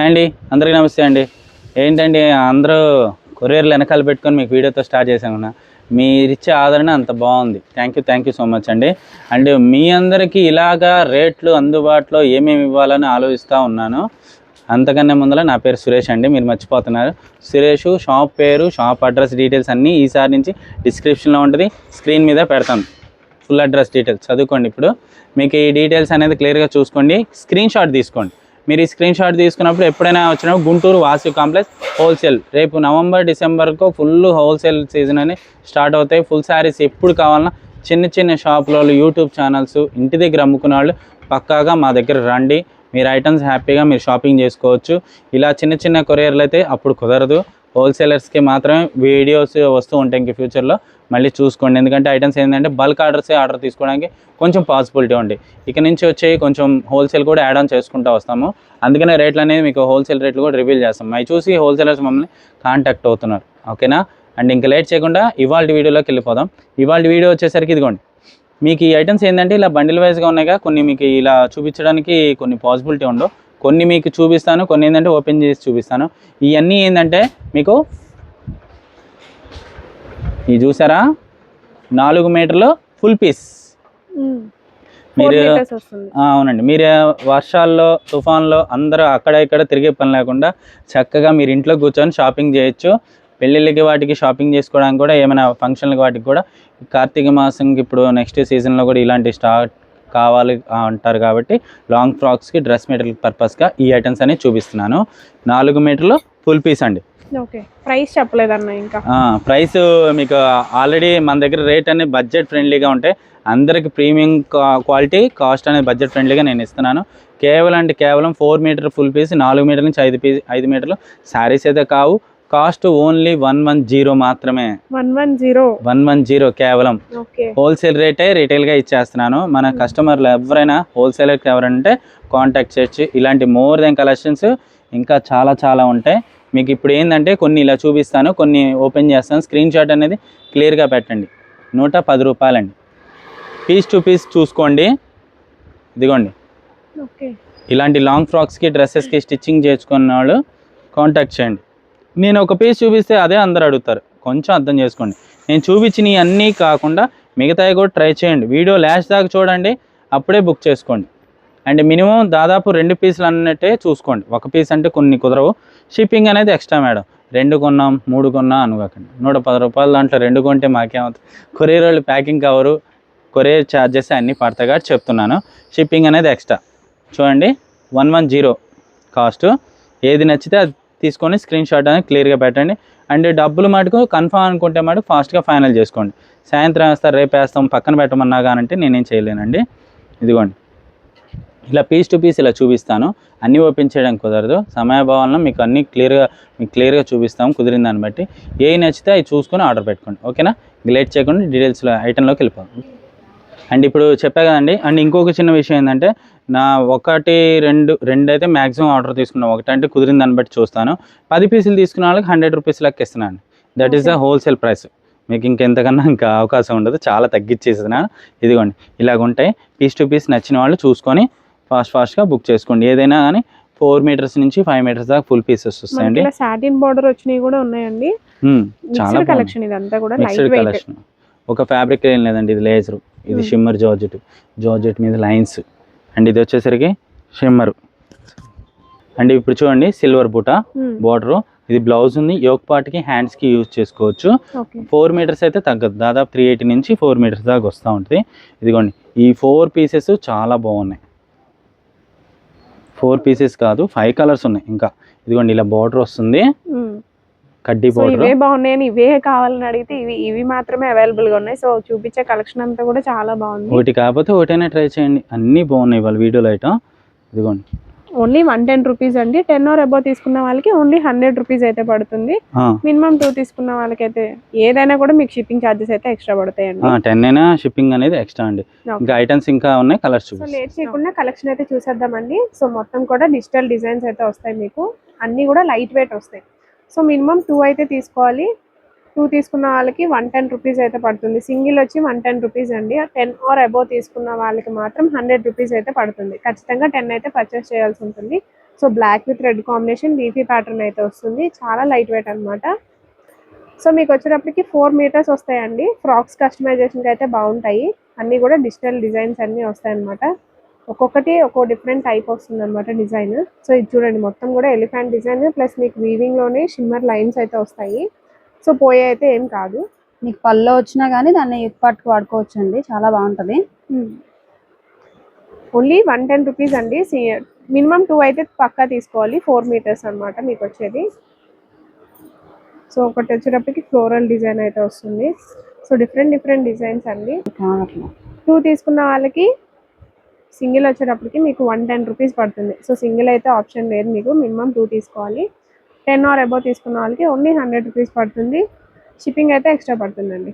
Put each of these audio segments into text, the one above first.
అండి అందరికీ నమస్తే అండి. ఏంటండి అందరూ కొరియర్లు వెనకాల పెట్టుకొని మీకు వీడియోతో స్టార్ట్ చేశాను మీరిచ్చే ఆదరణ అంత బాగుంది. Thank you thank you so much అండి. అండ్ మీ అందరికీ ఇలాగా రేట్లు అందుబాటులో ఏమేమి ఇవ్వాలని ఆలోచిస్తూ ఉన్నాను. అంతకన్నా ముందర నా పేరు సురేష్ అండి మీరు మర్చిపోతున్నారు. సురేష్ షాప్ పేరు షాప్ అడ్రస్ డీటెయిల్స్ అన్నీ ఈసారి నుంచి డిస్క్రిప్షన్లో ఉంటుంది. స్క్రీన్ మీద పెడతాను ఫుల్ అడ్రస్ డీటెయిల్స్. చదువుకోండి ఇప్పుడు. మీకు ఈ డీటెయిల్స్ అనేది క్లియర్గా చూసుకోండి. స్క్రీన్ షాట్ తీసుకోండి. మీరు ఈ స్క్రీన్ షాట్ తీసుకున్నప్పుడు ఎప్పుడైనా వచ్చినప్పుడు గుంటూరు వాసు కాంప్లెక్స్ హోల్సేల్ రేపు నవంబర్ డిసెంబర్కు ఫుల్ హోల్సేల్ సీజన్ అని స్టార్ట్ అవుతాయి. ఫుల్ శారీస్ ఎప్పుడు కావాలన్నా చిన్న చిన్న షాపులో యూట్యూబ్ ఛానల్స్ ఇంటి దగ్గర అమ్ముకున్న వాళ్ళు పక్కాగా మా దగ్గర రండి. మీరు ఐటమ్స్ హ్యాపీగా మీరు షాపింగ్ చేసుకోవచ్చు. ఇలా చిన్న చిన్న కొరియర్లు అయితే అప్పుడు కుదరదు. హోల్సేలర్స్కి మాత్రమే వీడియోస్ వస్తూ ఉంటాయి ఇంక ఫ్యూచర్లో మళ్ళీ చూసుకోండి. ఎందుకంటే ఐటమ్స్ ఏంటంటే బల్క్ ఆర్డర్స్ ఆర్డర్ తీసుకోవడానికి కొంచెం పాసిబిలిటీ ఉంది ఇక నుంచి వచ్చి కొంచెం హోల్సేల్ కూడా యాడ్ ఆన్ చేసుకుంటూ వస్తాము. అందుకనే రేట్లు అనేది మీకు హోల్సేల్ రేట్లు కూడా రివీల్ చేస్తాం. అవి చూసి హోల్సేలర్స్ మమ్మల్ని కాంటాక్ట్ అవుతున్నారు. ఓకేనా అండ్ ఇంకా లేట్ చేయకుండా ఇవాళ వీడియోలోకి వెళ్ళిపోదాం. ఇవాళ వీడియో వచ్చేసరికి ఇదిగోండి. మీకు ఈ ఐటమ్స్ ఏంటంటే ఇలా బండిల్ వైజ్గా ఉన్నాయిగా కొన్ని మీకు ఇలా చూపించడానికి కొన్ని పాసిబిలిటీ ఉండవు. కొన్ని మీకు చూపిస్తాను కొన్ని ఏంటంటే ఓపెన్ చేసి చూపిస్తాను. ఇవన్నీ ఏంటంటే మీకు ఇది చూసారా? నాలుగు మీటర్లు ఫుల్ పీస్ మీరు అవునండి. మీరు వర్షాల్లో తుఫాన్లో అందరూ అక్కడ ఇక్కడ తిరిగే పని లేకుండా చక్కగా మీరు ఇంట్లో కూర్చొని షాపింగ్ చేయొచ్చు. పెళ్ళిళ్ళకి వాటికి షాపింగ్ చేసుకోవడానికి కూడా ఏమైనా ఫంక్షన్లకి వాటికి కూడా కార్తీక మాసంకి ఇప్పుడు నెక్స్ట్ సీజన్లో కూడా ఇలాంటి స్టార్ట్ కావాలి అంటారు కాబట్టి లాంగ్ ఫ్రాక్స్కి డ్రెస్ మెటీరియల్ పర్పస్గా ఈ ఐటమ్స్ అనేవి చూపిస్తున్నాను. నాలుగు మీటర్లు ఫుల్ పీస్ అండి. ఓకే. ప్రైస్ చెప్పలేదన్న ఇంకా. ప్రైస్ మీకు ఆల్రెడీ మన దగ్గర రేట్ అనేది బడ్జెట్ ఫ్రెండ్లీగా ఉంటాయి అందరికి ప్రీమియం క్వాలిటీ కాస్ట్ అనేది బడ్జెట్ ఫ్రెండ్లీగా నేను ఇస్తున్నాను. కేవలం అంటే కేవలం ఫోర్ మీటర్ ఫుల్ పీస్ నాలుగు మీటర్ల నుంచి ఐదు పీస్ ఐదు మీటర్లు. శారీస్ అయితే కావు. Cost only one one zero మాత్రమే. One one zero. One one zero కేవలం. హోల్సేల్ రేటే రీటైల్గా ఇచ్చేస్తున్నాను. మన కస్టమర్లు ఎవరైనా హోల్సేలర్కి ఎవరంటే కాంటాక్ట్ చేయొచ్చు ఇలాంటి మోర్ దెన్ కలెక్షన్స్ ఇంకా చాలా చాలా ఉంటాయి. మీకు ఇప్పుడు ఏంటంటే కొన్ని ఇలా చూపిస్తాను కొన్ని ఓపెన్ చేస్తాను. స్క్రీన్ షాట్ అనేది క్లియర్గా పెట్టండి. నూట పది రూపాయలండి. పీస్ టు పీస్ చూసుకోండి. ఇదిగోండి. ఓకే. ఇలాంటి లాంగ్ ఫ్రాక్స్కి డ్రెస్సెస్కి స్టిచ్చింగ్ చేసుకున్న వాళ్ళు కాంటాక్ట్ చేయండి. నేను ఒక పీస్ చూపిస్తే అదే అందరు అడుగుతారు. కొంచెం అర్థం చేసుకోండి. నేను చూపించినవి అన్నీ కాకుండా మిగతావి కూడా ట్రై చేయండి. వీడియో లాస్ట్ దాకా చూడండి. అప్పుడే బుక్ చేసుకోండి. అండ్ మినిమం దాదాపు రెండు పీసులు అన్నట్టే చూసుకోండి. ఒక పీస్ అంటే కొన్ని కుదరవు. షిప్పింగ్ అనేది ఎక్స్ట్రా మేడం. రెండు కొన్నాం మూడు కొన్నా అనుకోకండి. నూట పది రూపాయలు దాంట్లో రెండు కొంటే మాకేమవుతుంది? కొరియర్ వాళ్ళు ప్యాకింగ్ కవరు కొరియర్ ఛార్జెస్ అన్నీ పడతాగా చెప్తున్నాను. షిప్పింగ్ అనేది ఎక్స్ట్రా. చూడండి. One one zero cost. ఏది నచ్చితే అది తీసుకొని స్క్రీన్ షాట్ అనేది క్లియర్గా పెట్టండి. అండ్ డబ్బులు మటుకు కన్ఫామ్ అనుకుంటే మటుకు ఫాస్ట్గా ఫైనల్ చేసుకోండి. సాయంత్రం వేస్తారు రేపు వేస్తాం పక్కన పెట్టమన్నా కానంటే నేనేం చేయలేనండి. ఇదిగోండి. ఇలా పీస్ టు పీస్ ఇలా చూపిస్తాను. అన్నీ ఓపెన్ చేయడానికి కుదరదు. సమయభావంలో మీకు అన్నీ క్లియర్గా మీకు క్లియర్గా చూపిస్తాం కుదిరిన దాన్ని బట్టి. ఏ నచ్చితే అవి చూసుకొని ఆర్డర్ పెట్టుకోండి. ఓకేనా? లేట్ చేయకుండా డీటెయిల్స్లో ఐటెంలోకి వెళ్ళిపోతాం అండ్ ఇప్పుడు చెప్పా కదండి అండ్ ఇంకొక చిన్న విషయం ఏంటంటే నా ఒకటి రెండు రెండు అయితే మ్యాక్సిమం ఆర్డర్ తీసుకున్నాను ఒకటి అంటే కుదిరిన దాన్ని బట్టి చూస్తాను. పది పీసులు తీసుకున్న వాళ్ళకి హండ్రెడ్ రూపీస్ లెక్క ఇస్తున్నాను. That is the wholesale price మీకు ఇంకెంతకన్నా ఇంకా అవకాశం ఉండదు. చాలా తగ్గించేస్తున్నాను ఇదిగోండి ఇలాగ ఉంటాయి పీస్ టు పీస్ నచ్చిన వాళ్ళు చూసుకొని ఫాస్ట్ ఫాస్ట్గా బుక్ చేసుకోండి. ఏదైనా కానీ ఫోర్ మీటర్స్ నుంచి ఫైవ్ మీటర్స్ దాకా ఫుల్ పీసెస్ వస్తాయండి. సాటిన్ బార్డర్ వచ్చినవి కూడా ఉన్నాయండి. చాలా కలెక్షన్ ఇదంతా కూడా లైట్ మిక్స్డ్ కలెక్షన్. ఒక ఫ్యాబ్రిక్ ఏం లేదండి ఇది లేజర్. ఇది. Shimmer georgette. జార్జెట్ మీద లైన్స్. అండ్ ఇది వచ్చేసరికి షిమ్మర్. అండ్ ఇప్పుడు చూడండి సిల్వర్ బూట బార్డర్. ఇది బ్లౌజ్ ఉంది. యోక్ పార్ట్కి హ్యాండ్స్కి యూజ్ చేసుకోవచ్చు. ఫోర్ మీటర్స్ అయితే తగ్గదు. దాదాపు త్రీ ఎయిటీ నుంచి ఫోర్ మీటర్స్ దాకా వస్తూ ఉంటుంది. ఇదిగోండి ఈ ఫోర్ పీసెస్ చాలా బాగున్నాయి. ఫోర్ పీసెస్ కాదు ఫైవ్ కలర్స్ ఉన్నాయి ఇంకా. ఇదిగోండి ఇలా బార్డర్ వస్తుంది. కడ్డీ బార్డర్. ఇవే బాగున్నాయని ఇవే కావాలని అడిగితే ఇవి ఇవి మాత్రమే అవైలబుల్గా ఉన్నాయి. సో చూపించే కలెక్షన్ అంతా కూడా చాలా బాగుంది. ఒకటి కాకపోతే ఒకటైనా ట్రై చేయండి. అన్నీ బాగున్నాయి వాళ్ళ వీడియోలో ఐటమ్ ఇదిగోండి. ఓన్లీ వన్ టెన్ రూపీస్ అండి. టెన్ ఆర్ అబౌవ్ తీసుకున్న వాళ్ళకి ఓన్లీ హండ్రెడ్ రూపీస్ అయితే పడుతుంది. మినిమం టూ తీసుకున్న వాళ్ళకైతే ఏదైనా కూడా మీకు షిప్పింగ్ ఛార్జెస్ అయితే ఎక్స్ట్రా పడతాయండి. టెన్ అయినా షిప్పింగ్ అనేది ఎక్స్ట్రా అండి. ఇంకా ఐటమ్స్ ఇంకా ఉన్నాయి కలర్స్ సో లేట్ చేయకుండా కలెక్షన్ అయితే చూసేద్దామండి. సో మొత్తం కూడా డిజిటల్ డిజైన్స్ అయితే వస్తాయి మీకు. అన్నీ కూడా లైట్ వెయిట్ వస్తాయి. సో మినిమం టూ అయితే తీసుకోవాలి. టూ తీసుకున్న వాళ్ళకి వన్ టెన్ రూపీస్ అయితే పడుతుంది. సింగిల్ వచ్చి వన్ టెన్ రూపీస్ అండి. టెన్ ఆర్ అబోవ్ తీసుకున్న వాళ్ళకి మాత్రం హండ్రెడ్ రూపీస్ అయితే పడుతుంది. ఖచ్చితంగా టెన్ అయితే పర్చేస్ చేయాల్సి ఉంటుంది. So black with red combination leafy pattern అయితే వస్తుంది. చాలా లైట్ వెయిట్ అనమాట సో మీకు వచ్చేటప్పటికి ఫోర్ మీటర్స్ వస్తాయండి. ఫ్రాక్స్ కస్టమైజేషన్కి అయితే బాగుంటాయి. అన్నీ కూడా డిజిటల్ డిజైన్స్ అన్నీ వస్తాయన్నమాట. ఒక్కొక్కటి ఒక్కో డిఫరెంట్ టైప్ వస్తుంది అనమాట డిజైన్. సో ఇది చూడండి మొత్తం కూడా ఎలిఫెంట్ డిజైన్. ప్లస్ మీకు వీవింగ్లోనే షిమ్మర్ లైన్స్ అయితే వస్తాయి. సో పోయే అయితే ఏం కాదు. మీకు పళ్ళు వచ్చినా కానీ దాన్ని యూత్ పార్ట్కి వాడుకోవచ్చు అండి చాలా బాగుంటది. ఓన్లీ వన్ టెన్ రూపీస్ అండి. మినిమం టూ అయితే పక్కా తీసుకోవాలి. ఫోర్ మీటర్స్ అన్నమాట మీకు వచ్చేది. సో ఒకటి వచ్చేటప్పటికి ఫ్లోరల్ డిజైన్ అయితే వస్తుంది. సో డిఫరెంట్ డిఫరెంట్ డిజైన్స్ అండి. టూ తీసుకున్న వాళ్ళకి సింగిల్ వచ్చేటప్పటికి మీకు వన్ టెన్ రూపీస్ పడుతుంది. సో సింగిల్ అయితే ఆప్షన్ లేదు మీకు. మినిమం టూ తీసుకోవాలి. టెన్ ఆర్ అబౌవ్ తీసుకున్న వాళ్ళకి ఓన్లీ హండ్రెడ్ రూపీస్ పడుతుంది. షిప్పింగ్ అయితే ఎక్స్ట్రా పడుతుందండి.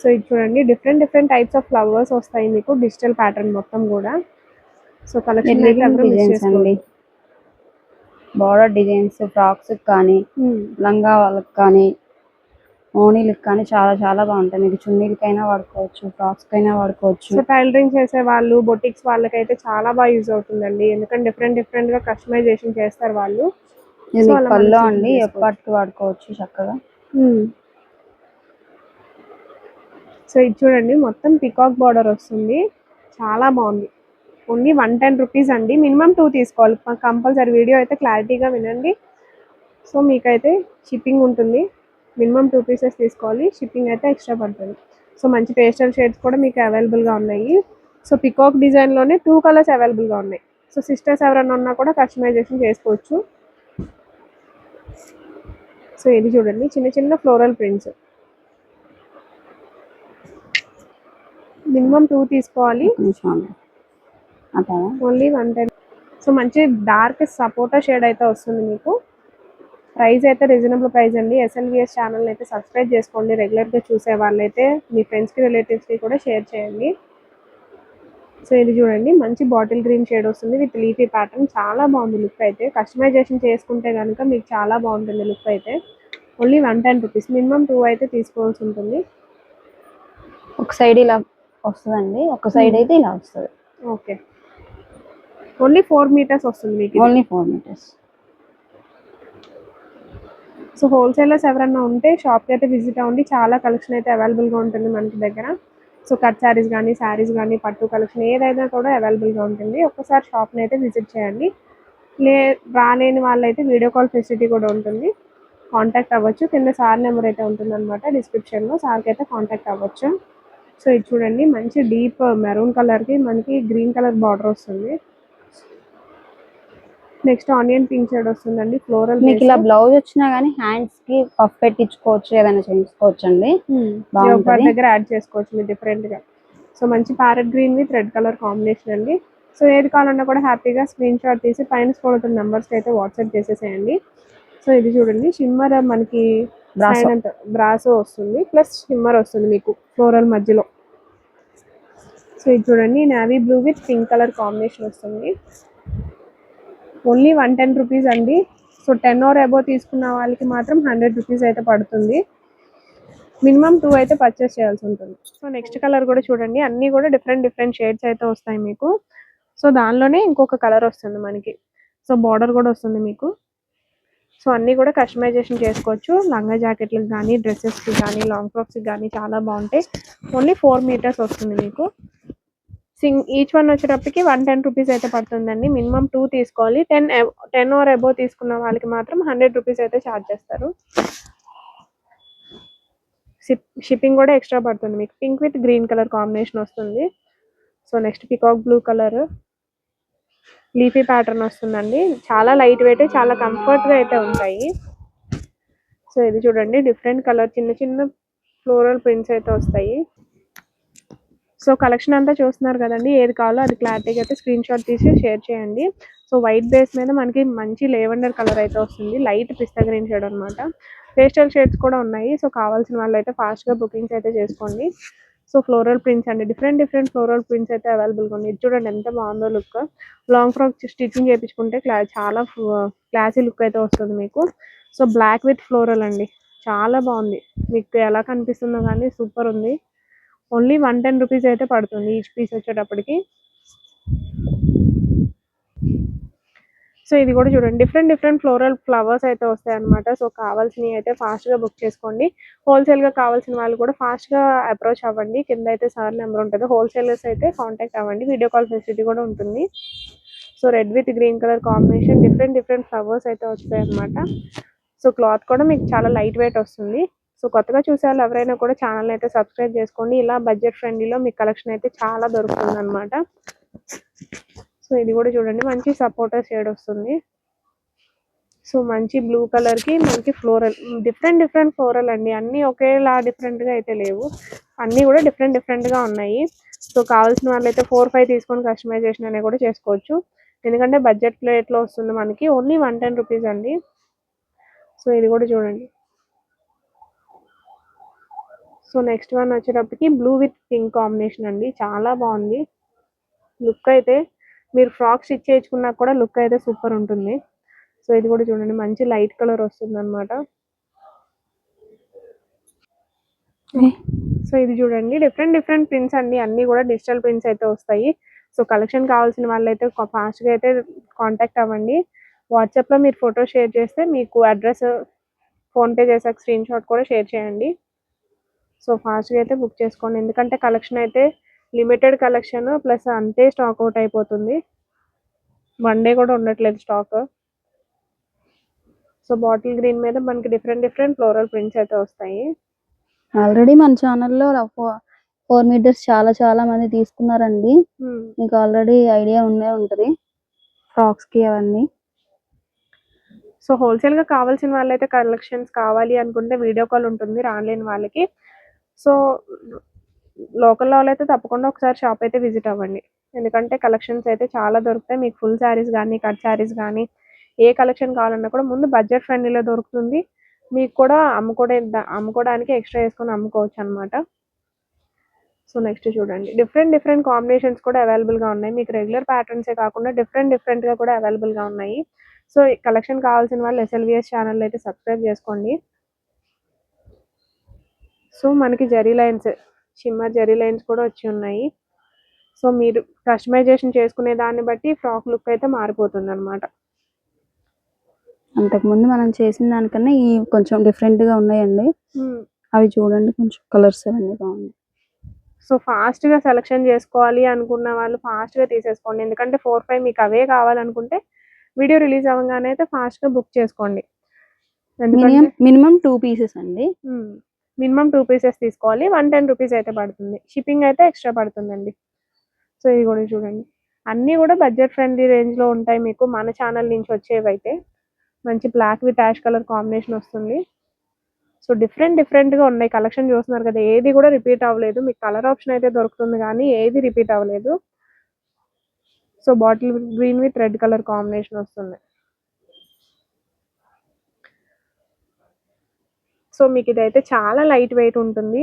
సో ఇది చూడండి different different types of flowers వస్తాయి మీకు డిజిటల్ ప్యాటర్న్ మొత్తం కూడా. సో కలెక్షన్ అండి. బార్డర్ డిజైన్స్ ఫ్రాక్స్ కానీ లంగా వాళ్ళకి కానీ ఓనీలకు కానీ చాలా చాలా బాగుంటాయి. మీకు చున్నీలకైనా వాడుకోవచ్చు ఫ్రాక్స్ కైనా వాడుకోవచ్చు. టైలరింగ్ చేసే వాళ్ళు బొటిక్స్ వాళ్ళకైతే చాలా బాగా యూజ్ అవుతుందండి. ఎందుకంటే డిఫరెంట్ డిఫరెంట్గా కస్టమైజేషన్ చేస్తారు వాళ్ళు. ఇది పళ్ళు అండి. ఎప్పటికి వాడుకోవచ్చు చక్కగా. సో ఇది చూడండి మొత్తం పికాక్ బార్డర్ వస్తుంది. చాలా బాగుంది. ఓన్లీ వన్ టెన్ రూపీస్ అండి. మినిమం టూ తీసుకోవాలి. కంపల్సరీ వీడియో అయితే క్లారిటీగా వినండి. సో మీకైతే షిప్పింగ్ ఉంటుంది. మినిమం టూ పీసెస్ తీసుకోవాలి. షిప్పింగ్ అయితే ఎక్స్ట్రా పడుతుంది. సో మంచి పేస్టల్ షేడ్స్ కూడా మీకు అవైలబుల్గా ఉన్నాయి. సో పికాక్ డిజైన్లోనే టూ కలర్స్ అవైలబుల్గా ఉన్నాయి. సో సిస్టర్స్ ఎవరైనా ఉన్నా కూడా కస్టమైజేషన్ చేసుకోవచ్చు. సో ఇది చూడండి చిన్న చిన్న ఫ్లోరల్ ప్రింట్స్ మినిమం టూ తీసుకోవాలి. ఓన్లీ వన్ టెన్ సో మంచి డార్క్ సపోటా షేడ్ అయితే వస్తుంది మీకు. ప్రైస్ అయితే రీజనబుల్ ప్రైస్ అండి. ఎస్ఎల్విఎస్ ఛానల్ అయితే సబ్స్క్రైబ్ చేసుకోండి. రెగ్యులర్గా చూసే వాళ్ళైతే మీ ఫ్రెండ్స్కి రిలేటివ్స్కి కూడా షేర్ చేయండి. సో ఇది చూడండి మంచి బాటిల్ గ్రీన్ షేడ్ వస్తుంది విత్ లీఫీ ప్యాటర్న్. చాలా బాగుంది లుక్ అయితే. కస్టమైజేషన్ చేసుకుంటే కనుక మీకు చాలా బాగుంటుంది లుక్ అయితే. Only one ten rupees. Minimum two అయితే తీసుకోవాల్సి ఉంటుంది. ఒక సైడ్ ఇలా వస్తుందండి. ఒక సైడ్ అయితే ఇలా వస్తుంది. ఓకే. ఓన్లీ ఫోర్ మీటర్స్ వస్తుంది మీకు. Only four metres. So wholesalers ఎవరన్నా ఉంటే షాప్కి అయితే విజిట్ అవ్వండి. చాలా కలెక్షన్ అయితే అవైలబుల్గా ఉంటుంది మనకి దగ్గర. సో కట్ శారీస్ కానీ శారీస్ కానీ పట్టు కలెక్షన్ ఏదైనా కూడా అవైలబుల్గా ఉంటుంది. ఒక్కసారి షాప్ని అయితే విజిట్ చేయండి. లే రాలేని వాళ్ళైతే వీడియో కాల్ ఫెసిలిటీ కూడా ఉంటుంది. కాంటాక్ట్ అవ్వచ్చు. కింద సార్ నెంబర్ అయితే ఉంటుందన్నమాట డిస్క్రిప్షన్లో. సార్కి అయితే కాంటాక్ట్ అవ్వచ్చు. సో ఇది చూడండి మంచి డీప్ మెరూన్ కలర్కి మనకి గ్రీన్ కలర్ బార్డర్ వస్తుంది. నెక్స్ట్ ఆనియన్ పింక్ షేడ్ వస్తుందండి ఫ్లోరల్ మీకు ఇలా బ్లౌజ్ వచ్చినా కానీ హ్యాండ్స్కి పఫ్ పెట్టించుకోవచ్చు ఏదైనా చేయించుకోవచ్చు అండి దగ్గర యాడ్ చేసుకోవచ్చు మీరు డిఫరెంట్గా సో మంచి parrot green with red colour combination అండి. సో ఏది కావాలన్నా కూడా హ్యాపీగా స్క్రీన్ షాట్ తీసి పైన స్కూల్ అవుతున్న నెంబర్స్కి అయితే వాట్సాప్ చేసేసేయండి. సో ఇది చూడండి షిమ్మర్ మనకి. బ్రాసో వస్తుంది ప్లస్ షిమ్మర్ వస్తుంది మీకు ఫ్లోరల్ మధ్యలో. సో ఇది చూడండి navy blue with pink colour combination వస్తుంది. ఓన్లీ వన్ టెన్ రూపీస్ అండి. సో టెన్ ఆర్ అబోవ్ తీసుకున్న వాళ్ళకి మాత్రం హండ్రెడ్ రూపీస్ అయితే పడుతుంది. మినిమం టూ అయితే పర్చేస్ చేయాల్సి ఉంటుంది. సో నెక్స్ట్ కలర్ కూడా చూడండి. అన్నీ కూడా డిఫరెంట్ డిఫరెంట్ షేడ్స్ అయితే వస్తాయి మీకు. సో దానిలోనే ఇంకొక కలర్ వస్తుంది మనకి. సో బార్డర్ కూడా వస్తుంది మీకు. సో అన్నీ కూడా కస్టమైజేషన్ చేసుకోవచ్చు. లంగా జాకెట్లకు కానీ డ్రెస్సెస్కి కానీ లాంగ్ ఫ్రాక్స్కి కానీ చాలా బాగుంటాయి. ఓన్లీ ఫోర్ మీటర్స్ వస్తుంది మీకు. సింగ్ ఈచ్ వన్ వచ్చేటప్పటికి వన్ టెన్ రూపీస్ అయితే పడుతుందండి. మినిమం టూ తీసుకోవాలి. టెన్ టెన్ ఆర్ అబోవ్ తీసుకున్న వాళ్ళకి మాత్రం హండ్రెడ్ రూపీస్ అయితే ఛార్జ్ చేస్తారు. షిప్పింగ్ కూడా ఎక్స్ట్రా పడుతుంది మీకు. Pink with green colour combination వస్తుంది. So next peacock blue colour leafy pattern వస్తుందండి. చాలా లైట్ వెయిట్ చాలా కంఫర్ట్గా అయితే ఉంటాయి. సో ఇది చూడండి. డిఫరెంట్ కలర్ చిన్న చిన్న ఫ్లోరల్ ప్రింట్స్ అయితే వస్తాయి. సో కలెక్షన్ అంతా చూస్తున్నారు కదండి. ఏది కావాలో అది క్లారిటీగా అయితే స్క్రీన్ షాట్ తీసి షేర్ చేయండి. సో వైట్ బేస్ మీద మనకి మంచి లేవెండర్ కలర్ అయితే వస్తుంది. లైట్ పిస్తా గ్రీన్ షేడ్ అన్నమాట. పేస్టల్ షేడ్స్ కూడా ఉన్నాయి. సో కావాల్సిన వాళ్ళు అయితే ఫాస్ట్గా బుకింగ్స్ అయితే చేసుకోండి. సో ఫ్లోరల్ ప్రింట్స్ అండి. డిఫరెంట్ డిఫరెంట్ ఫ్లోరల్ ప్రింట్స్ అయితే అవైలబుల్గా ఉన్నాయి ఇది చూడండి ఎంత బాగుందో లుక్ లాంగ్ ఫ్రాక్ స్టిచ్చింగ్ చేయించుకుంటే క్లా చాలా క్లాసీ లుక్ అయితే వస్తుంది మీకు. సో బ్లాక్ విత్ ఫ్లోరల్ అండి. చాలా బాగుంది. మీకు ఎలా కనిపిస్తుందో కానీ సూపర్ ఉంది. ఓన్లీ వన్ టెన్ రూపీస్ అయితే పడుతుంది ఈచ్ పీస్ వచ్చేటప్పటికి. సో ఇది కూడా చూడండి. డిఫరెంట్ డిఫరెంట్ ఫ్లోరల్ ఫ్లవర్స్ అయితే వస్తాయి అనమాట సో కావాల్సినవి అయితే ఫాస్ట్గా బుక్ చేసుకోండి. హోల్సేల్గా కావాల్సిన వాళ్ళు కూడా ఫాస్ట్గా అప్రోచ్ అవ్వండి. కింద అయితే సార్ నెంబర్ ఉంటుంది. హోల్సేలర్స్ అయితే కాంటాక్ట్ అవ్వండి. వీడియో కాల్ ఫెసిలిటీ కూడా ఉంటుంది. So red with green colour combination different different flowers అయితే వస్తాయి అనమాట సో క్లాత్ కూడా మీకు చాలా లైట్ వెయిట్ వస్తుంది. సో కొత్తగా చూసే వాళ్ళు ఎవరైనా కూడా ఛానల్ అయితే సబ్స్క్రైబ్ చేసుకోండి. ఇలా బడ్జెట్ ఫ్రెండ్లీలో మీకు కలెక్షన్ అయితే చాలా దొరుకుతుంది అనమాట సో ఇది కూడా చూడండి మంచి సపోర్టర్ షేడ్ వస్తుంది. సో మంచి బ్లూ కలర్కి మనకి మంచి ఫ్లోరల్ డిఫరెంట్ డిఫరెంట్ ఫ్లోరల్ అండి. అన్ని ఒకేలా డిఫరెంట్గా అయితే లేవు. అన్నీ కూడా డిఫరెంట్ డిఫరెంట్గా ఉన్నాయి. సో కావాల్సిన వాళ్ళైతే ఫోర్ ఫైవ్ తీసుకొని కస్టమైజేషన్ అనేది కూడా చేసుకోవచ్చు. ఎందుకంటే బడ్జెట్ ప్లేట్లో వస్తుంది మనకి. ఓన్లీ వన్ టెన్ రూపీస్ అండి. సో ఇది కూడా చూడండి. సో నెక్స్ట్ వన్ వచ్చేటప్పటికి బ్లూ విత్ పింక్ కాంబినేషన్ అండి. చాలా బాగుంది. లుక్ అయితే మీరు ఫ్రాక్ స్టిచ్ చేయించుకున్నా కూడా లుక్ అయితే సూపర్ ఉంటుంది. సో ఇది కూడా చూడండి మంచి లైట్ కలర్ వస్తుంది అనమాట సో ఇది చూడండి డిఫరెంట్ డిఫరెంట్ ప్రింట్స్ అండి. అన్ని కూడా డిజిటల్ ప్రింట్స్ అయితే వస్తాయి. సో కలెక్షన్ కావాల్సిన వాళ్ళైతే ఫాస్ట్గా అయితే కాంటాక్ట్ అవ్వండి. వాట్సాప్లో మీరు ఫోటో షేర్ చేస్తే మీకు అడ్రస్ ఫోన్పే చేసాక స్క్రీన్ షాట్ కూడా షేర్ చేయండి. సో ఫాస్ట్గా అయితే బుక్ చేసుకోండి. ఎందుకంటే కలెక్షన్ అయితే లిమిటెడ్ కలెక్షన్ ప్లస్ అంతే స్టాక్ అవుట్ అయిపోతుంది. వన్ డే కూడా ఉండట్లేదు స్టాక్. సో బాటిల్ గ్రీన్ మీద మనకి డిఫరెంట్ డిఫరెంట్ ఫ్లోరల్ ప్రింట్స్ అయితే వస్తాయి. ఆల్రెడీ మన ఛానల్లో ఫోర్ మీటర్స్ చాలా చాలా మంది తీసుకున్నారండి. మీకు ఆల్రెడీ ఐడియా ఉండే ఉంటది. ఫ్రాక్స్కి అవన్నీ. సో హోల్సేల్గా కావాల్సిన వాళ్ళైతే కలెక్షన్స్ కావాలి అనుకుంటే వీడియో కాల్ ఉంటుంది. రాలేని వాళ్ళకి సో లోకల్ అయితే తప్పకుండా ఒకసారి షాప్ అయితే విజిట్ అవ్వండి. ఎందుకంటే కలెక్షన్స్ అయితే చాలా దొరుకుతాయి. మీకు ఫుల్ శారీస్ కానీ కట్ శారీస్ కానీ ఏ కలెక్షన్ కావాలన్నా కూడా ముందు బడ్జెట్ ఫ్రెండ్లీలో దొరుకుతుంది. మీకు కూడా అమ్ముకోడే అమ్ముకోవడానికి ఎక్స్ట్రా వేసుకొని అమ్ముకోవచ్చు అనమాట సో నెక్స్ట్ చూడండి. డిఫరెంట్ డిఫరెంట్ కాంబినేషన్స్ కూడా అవైలబుల్గా ఉన్నాయి. మీకు రెగ్యులర్ ప్యాటర్న్సే కాకుండా డిఫరెంట్ డిఫరెంట్గా కూడా అవైలబుల్గా గా ఉన్నాయి. సో కలెక్షన్ కావాల్సిన వాళ్ళు ఎస్ఎల్విఎస్ ఛానల్ అయితే సబ్స్క్రైబ్ చేసుకోండి. సో మనకి zari lines shimmer zari lines కూడా వచ్చి ఉన్నాయి. సో మీరు కస్టమైజేషన్ చేసుకునే దాన్ని బట్టి ఫ్రాక్ లుక్ అయితే మారిపోతుంది అనమాట అంతకుముందు మనం చేసిన దానికన్నా ఈ కొంచెం డిఫరెంట్గా ఉన్నాయండి అవి చూడండి కొంచెం కలర్స్ అవన్నీ బాగున్నాయి. సో ఫాస్ట్గా సెలెక్షన్ చేసుకోవాలి అనుకున్న వాళ్ళు ఫాస్ట్గా తీసేసుకోండి. ఎందుకంటే ఫోర్ ఫైవ్ మీకు అవే కావాలనుకుంటే వీడియో రిలీజ్ అవ్వగానే అయితే ఫాస్ట్గా బుక్ చేసుకోండి. మినిమం మినిమం టూ పీసెస్ అండి. మినిమం టూ పీసెస్ తీసుకోవాలి. వన్ టెన్ రూపీస్ అయితే పడుతుంది. షిప్పింగ్ అయితే ఎక్స్ట్రా పడుతుందండి. సో ఇది కూడా చూడండి. అన్నీ కూడా బడ్జెట్ ఫ్రెండ్లీ రేంజ్లో ఉంటాయి మీకు. మన ఛానల్ నుంచి వచ్చేవి అయితే మంచి black with ash colour combination వస్తుంది. సో డిఫరెంట్ డిఫరెంట్గా ఉన్నాయి. కలెక్షన్ చూస్తున్నారు కదా ఏది కూడా రిపీట్ అవ్వలేదు. మీకు కలర్ ఆప్షన్ అయితే దొరుకుతుంది కానీ ఏది రిపీట్ అవ్వలేదు. So bottle green with red colour combination వస్తుంది. సో మీకు ఇదైతే చాలా లైట్ వెయిట్ ఉంటుంది.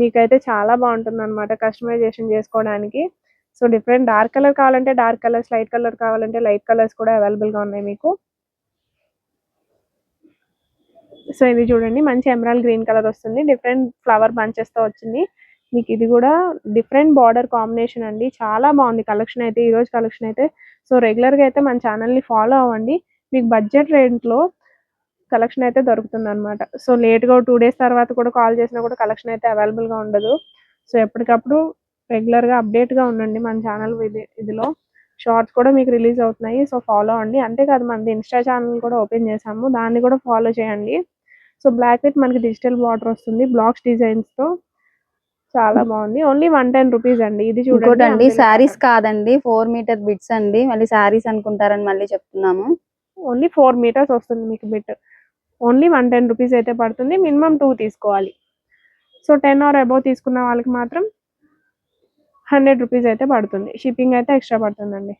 మీకైతే చాలా బాగుంటుంది అనమాట కస్టమైజేషన్ చేసుకోవడానికి. సో డిఫరెంట్ డార్క్ కలర్ కావాలంటే డార్క్ కలర్స్ లైట్ కలర్ కావాలంటే లైట్ కలర్స్ కూడా అవైలబుల్గా గా ఉన్నాయి మీకు. సో ఇది చూడండి మంచి ఎమరాల్ గ్రీన్ కలర్ వస్తుంది. డిఫరెంట్ ఫ్లవర్ బంచెస్తో వచ్చింది. మీకు ఇది కూడా డిఫరెంట్ బార్డర్ కాంబినేషన్ అండి. చాలా బాగుంది కలెక్షన్ అయితే ఈరోజు కలెక్షన్ అయితే. సో రెగ్యులర్గా అయితే మన ఛానల్ని ఫాలో అవ్వండి. మీకు బడ్జెట్ రేంజ్ కలెక్షన్ అయితే దొరుకుతుంది అనమాట సో లేట్గా టూ డేస్ తర్వాత కూడా కాల్ చేసినా కూడా కలెక్షన్ అయితే అవైలబుల్గా ఉండదు. సో ఎప్పటికప్పుడు రెగ్యులర్గా అప్డేట్గా ఉండండి మన ఛానల్ ఇది ఇదిలో. షార్ట్స్ కూడా మీకు రిలీజ్ అవుతున్నాయి. సో ఫాలో అవ్వండి అంతేకాదు మనది ఇన్స్టా ఛానల్ కూడా ఓపెన్ చేసాము దాన్ని కూడా ఫాలో చేయండి. సో బ్లాక్ విత్ మనకి డిజిటల్ బార్డర్ వస్తుంది. బ్లాక్స్ డిజైన్స్తో చాలా బాగుంది. ఓన్లీ వన్ టెన్ రూపీస్ అండి. ఇది చూడండి. అండి శారీస్ pattern. కాదండి. ఫోర్ మీటర్ బిట్స్ అండి. మళ్ళీ శారీస్ అనుకుంటారని మళ్ళీ చెప్తున్నాము. ఓన్లీ ఫోర్ మీటర్స్ వస్తుంది మీకు bit only one ten rupees అయితే పడుతుంది. మినిమం టూ తీసుకోవాలి. సో టెన్ ఆర్ అబౌవ్ తీసుకున్న వాళ్ళకి మాత్రం హండ్రెడ్ రూపీస్ అయితే పడుతుంది. షిప్పింగ్ అయితే ఎక్స్ట్రా పడుతుందండి.